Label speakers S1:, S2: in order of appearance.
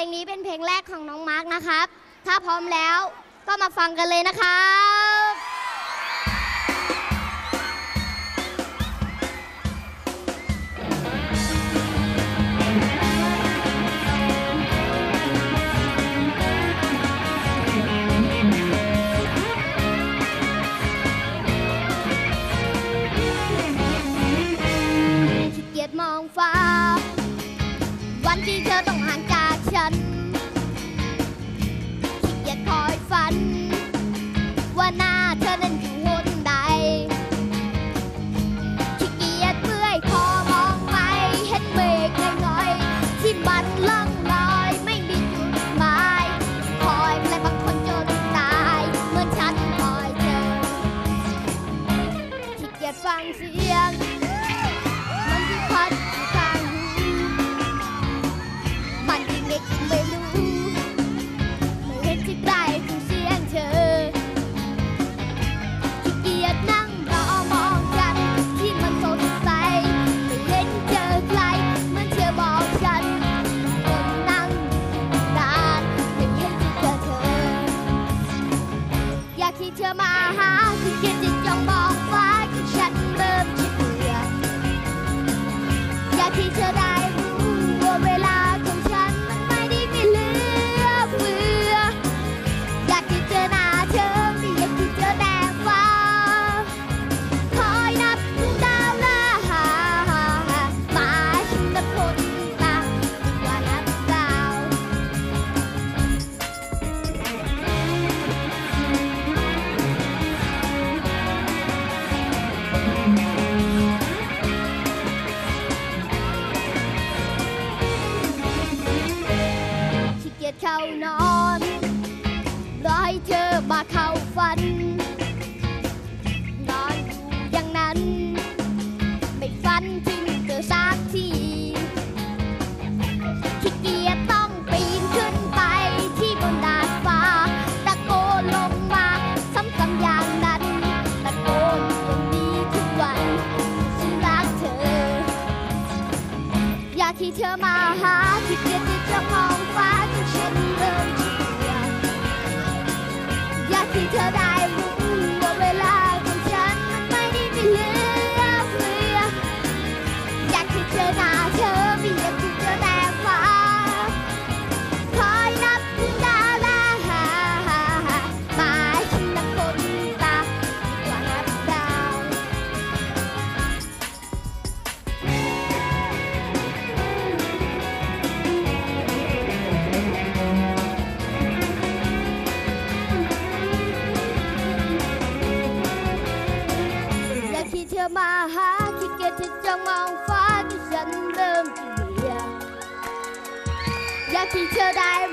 S1: พลงนี้เป็นเพลงแรกของน้องมาร์กนะครับ ถ้าพร้อมแล้วก็มาฟังกันเลยนะครับ 一样。 เธอสักทีขี้เกียจต้องปีนขึ้นไปที่บนดาดฟ้า ตะโกนลงมาซ้ำๆอย่างนั้น ตะโกนอย่างนี้ทุกวันฉันรักเธอ อยากที่เธอมาหาขี้เกียจที่จะมองฟ้าจนฉันเริ่มเชื่ออยากที่เธอได้ my heart khi kia thì trong mong phá cái sân đơn kia Giờ khi chờ
S2: đại